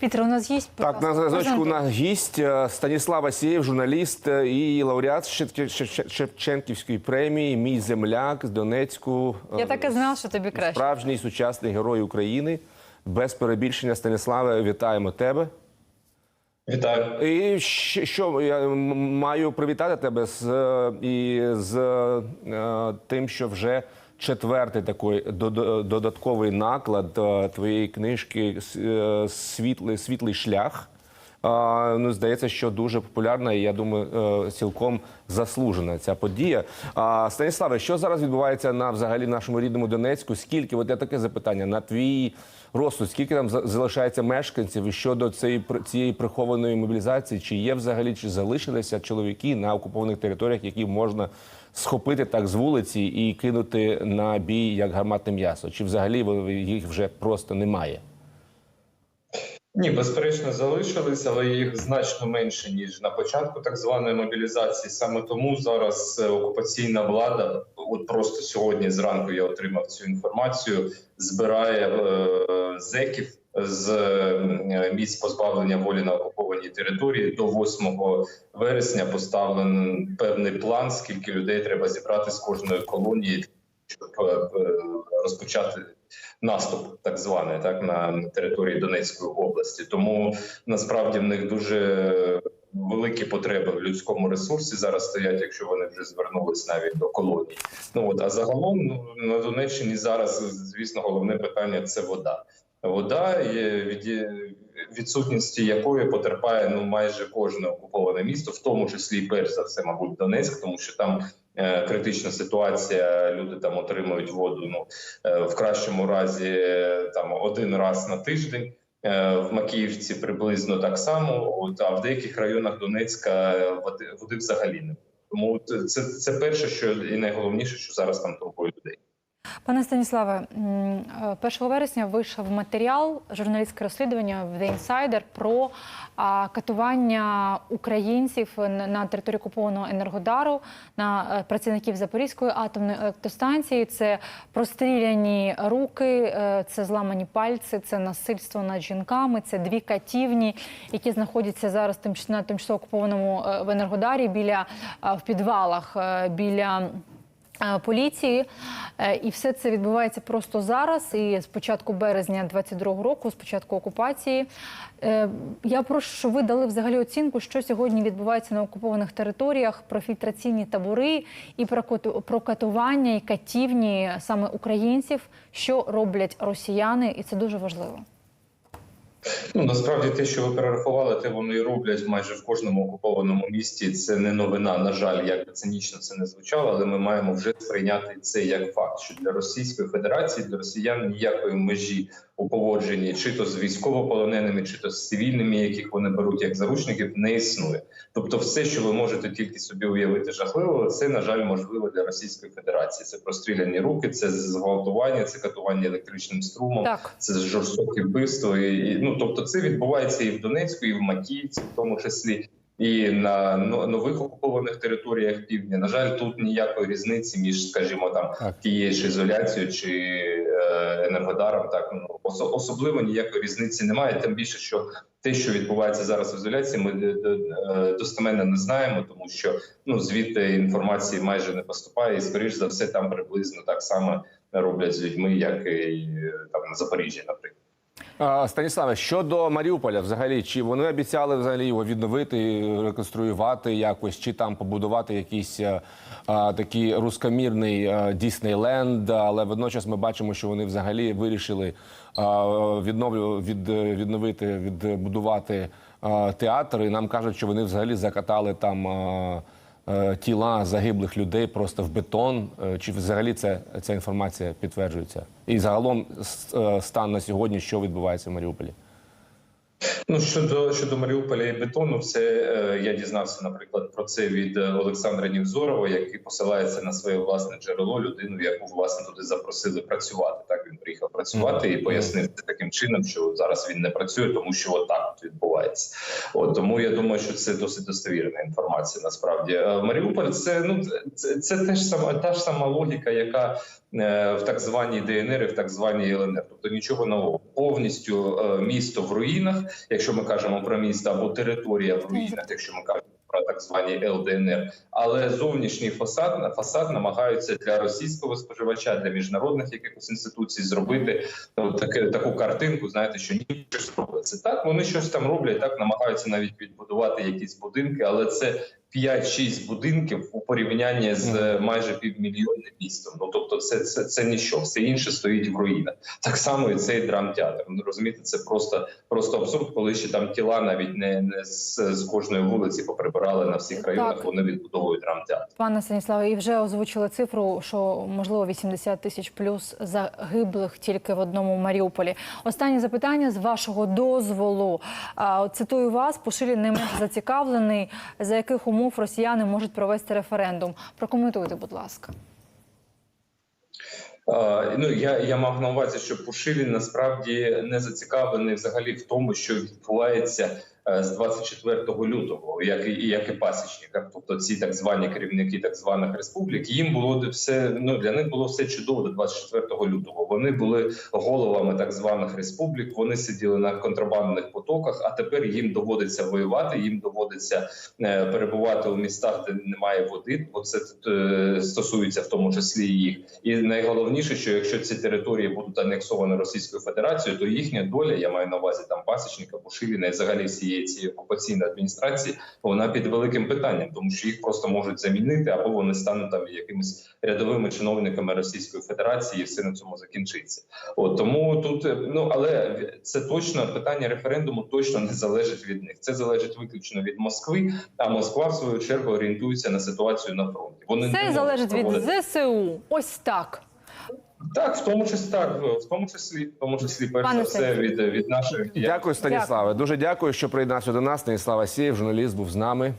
Пітер, у нас є Так, на зв'язочку на гість е, Станіслав Асєєв, журналіст е, і лауреат Шевче- Шевче- Шевченківської премії, мій земляк з Донецьку. е, Я так і знала, що тобі краще. Справжній сучасний герой України. Без перебільшення, Станіславе, вітаємо тебе. Вітаю. І що я маю привітати тебе з е, і з е, тим, що вже четвертий такий дод- додатковий наклад е, твоєї книжки е, Світлий світлий шлях. Ну, здається, що дуже популярна, і я думаю, е, цілком заслужена ця подія. Станіславе, що зараз відбувається на взагалі нашому рідному Донецьку? Скільки, от я таке запитання, на твій розсуд, скільки там за- залишається мешканців щодо цієї, цієї прихованої мобілізації, чи є взагалі, чи залишилися чоловіки на окупованих територіях, які можна схопити так з вулиці і кинути на бій як гарматне м'ясо? Чи взагалі їх вже просто немає? Ні, безперечно, залишились, але їх значно менше ніж на початку так званої мобілізації. Саме тому зараз е, окупаційна влада, от просто сьогодні зранку я отримав цю інформацію, збирає е, зеків з місць позбавлення волі на окупованій території до 8 вересня. Поставлений певний план, скільки людей треба зібрати з кожної колонії, щоб е, розпочати наступ, так званий, так на території Донецької області. Тому насправді в них дуже великі потреби в людському ресурсі зараз стоять, якщо вони вже звернулись навіть до колоній. Ну от а загалом ну, на Донеччині зараз, звісно, головне питання це вода. Вода від відсутності якої потерпає ну майже кожне окуповане місто, в тому числі перш за все, мабуть, Донецьк, тому що там е, критична ситуація. Люди там отримують воду. Ну е, в кращому разі е, там один раз на тиждень. В Макіївці приблизно так само, от, а в деяких районах Донецька води, води взагалі не. Тому це, це перше, що і найголовніше, що зараз там турбує людей. Пане Станіславе, м, е, 1 вересня вийшов матеріал, журналістське розслідування в The Insider про катування українців на- території окупованого Енергодару на е, працівників Запорізької атомної електростанції. Це простріляні руки, е, це зламані пальці, це насильство над жінками, це дві катівні, які знаходяться зараз на тимчасово окупованому в Енергодарі біля в підвалах біля. Е, Поліції Е, і все це відбувається просто зараз. І з початку березня 22-го року, з початку окупації. Е, Я прошу, щоб ви дали взагалі оцінку, що сьогодні відбувається на окупованих територіях, про фільтраційні табори і про катування і катівні саме українців, що роблять росіяни, і це дуже важливо. Ну насправді те, що ви перерахували, те вони роблять майже в кожному окупованому місті. Це не новина. На жаль, як би цинічно це не звучало, але ми маємо вже сприйняти це як факт, що для Російської Федерації, для Росіян ніякої межі у поводженні, чи то з військовополоненими, чи то з цивільними, яких вони беруть як заручників, не існує. Тобто, все, що ви можете тільки собі уявити жахливого, це на жаль можливо для Російської Федерації. Це простріляні руки, це зґвалтування, це катування електричним струмом Так. це жорстоке вбивство. І, і, ну тобто, це відбувається і в Донецьку, і в Макіївці, в тому числі, і на нових окупованих територіях півдня. На жаль, тут ніякої різниці між, скажімо, там тією ж ізоляцією чи е, енергодаром. Так ну осо- особливо ніякої різниці немає. Тим більше, що те, що відбувається зараз в ізоляції, ми е, е, достеменно не знаємо, тому що ну звідти інформації майже не поступає, і скоріш за все там приблизно так само роблять з людьми, як і там на Запоріжжі, наприклад. Станіславе, щодо Маріуполя, взагалі, чи вони обіцяли взагалі його відновити, реконструювати якось, чи там побудувати якийсь а, а, такий рускомірний Діснейленд, але водночас ми бачимо, що вони взагалі вирішили а, відновлю, від, відновити, відбудувати а, театр, і нам кажуть, що вони взагалі закатали там. А, е, Тіла загиблих людей просто в бетон. Е, Чи взагалі це, ця інформація підтверджується? І загалом е, стан на сьогодні, що відбувається в Маріуполі? Ну щодо щодо Маріуполя і бетону, це е, я дізнався, наприклад, про це від Олександра Нівзорова, який посилається на своє власне джерело, людину, яку власне туди запросили працювати. Так він приїхав працювати і пояснив це таким чином, що зараз він не працює, тому що отак от відбувається. От тому я думаю, що це досить достовірна інформація. Насправді Е, Маріуполь це ну це, це теж сама та ж сама логіка, яка е, в так званій ДНР і в так званій ЛНР. Тобто нічого нового повністю е, місто в руїнах якщо ми кажемо про місто або територія в руїнах, якщо ми кажемо про так звані ЛДНР, але зовнішній фасад фасад намагаються для російського споживача, для міжнародних якихось інституцій зробити ну, таке таку картинку. Знаєте, що ні, щось робиться. Так вони щось там роблять, так намагаються навіть відбудувати якісь будинки, але це 5-6 будинків у порівнянні з е, майже півмільйонним містом. Ну тобто, це це, це ніщо, все інше стоїть в руїнах. Так само і цей драмтеатр. Ну розумієте, це просто просто абсурд, коли ще там тіла навіть не, не з, з кожної вулиці поприбирали на всіх районах. Так. Вони відбудовують драмтеатр. Пане Станіславе, і вже озвучили цифру, що можливо 80 тисяч плюс загиблих тільки в одному Маріуполі. Останнє запитання з вашого дозволу. Цитую вас, Пушилі не менш зацікавлений, за яких умов росіяни можуть провести референдум. Прокоментуйте, будь ласка. Ну я, я мав на увазі, що Пушилін насправді не зацікавлений взагалі в тому, що відбувається з 24 лютого, як і як і пасічникам. Тобто ці так звані керівники так званих республік, їм було все ну для них було все чудово до 24 лютого. Вони були головами так званих республік. Вони сиділи на контрабандних потоках. А тепер їм доводиться воювати. Їм доводиться е, перебувати у містах, де немає води, бо це е, стосується в тому числі їх. І найголовніше, що якщо ці території будуть анексовані Російською Федерацією, то їхня доля, я маю на увазі там пасічника, Пушиліна і взагалі всієї цієї окупаційної адміністрації, вона під великим питанням, тому що їх просто можуть замінити, або вони стануть там якимись рядовими чиновниками Російської Федерації, і все на цьому закінчиться. От тому тут ну але це точно питання референдуму точно не залежить від них. Це залежить виключно від Москви. А Москва в свою чергу орієнтується на ситуацію на фронті. Вони не Це можуть залежить від ЗСУ. Ось так. Так, в тому числі так, в тому числі, в тому числі, перш за все від, від наших Дякую, Станіславе. Дуже дякую, що приєднався до нас. Станіслава Асєєв, журналіст, був з нами.